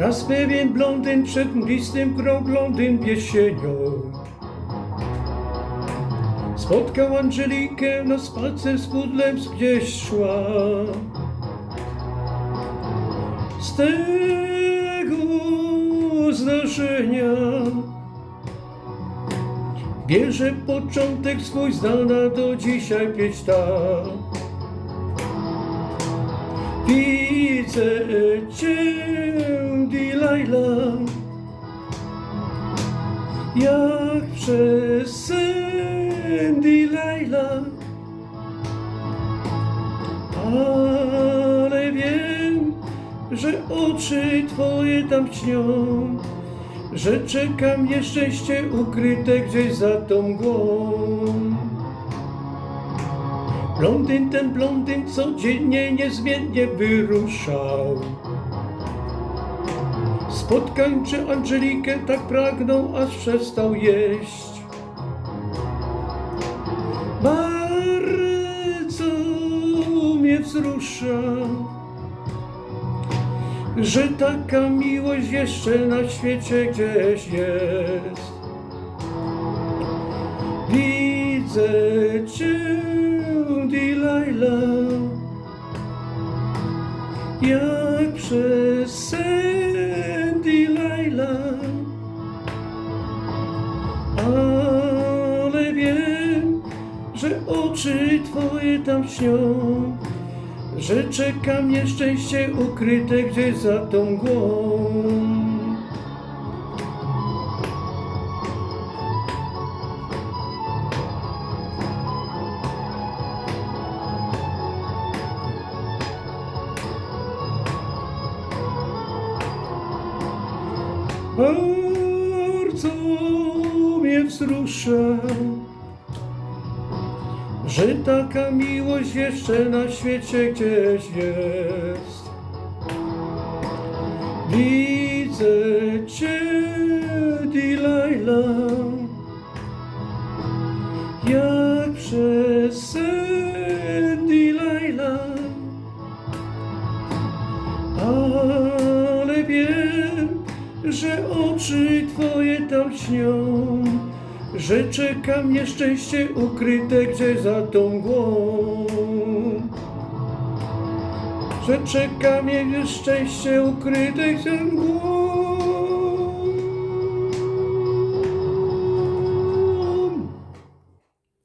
Raz pewien blondyn przed mglistym kroglądym jesienią. Spotkał Angelikę na spacer z pudlem gdzieś szła Z tego zdarzenia Bierze początek swój znana do dzisiaj pieśń Widzę cię, Delilah, jak przez sen, Delilah, ale wiem, że oczy twoje tam śnią, że czeka mnie szczęście ukryte gdzieś za tą mgłą. Blondyn ten blondyn codziennie niezmiennie wyruszał. Spotkań czy Angelikę tak pragnął, aż przestał jeść. Bardzo mnie wzrusza, że taka miłość jeszcze na świecie gdzieś jest. Widzę cię, jak przez sen, ale wiem, że oczy twoje tam śnią, że czeka mnie szczęście ukryte gdzieś za tą mgłą. Bardzo mnie wzrusza, że taka miłość jeszcze na świecie gdzieś jest. Widzę Cię, Delilah, jak przez sen, Delilah, ale wiem, że oczy Twoje tam śnią, że czeka mnie szczęście ukryte gdzieś za tą mgłą. Że czeka mnie szczęście ukryte za mgłą.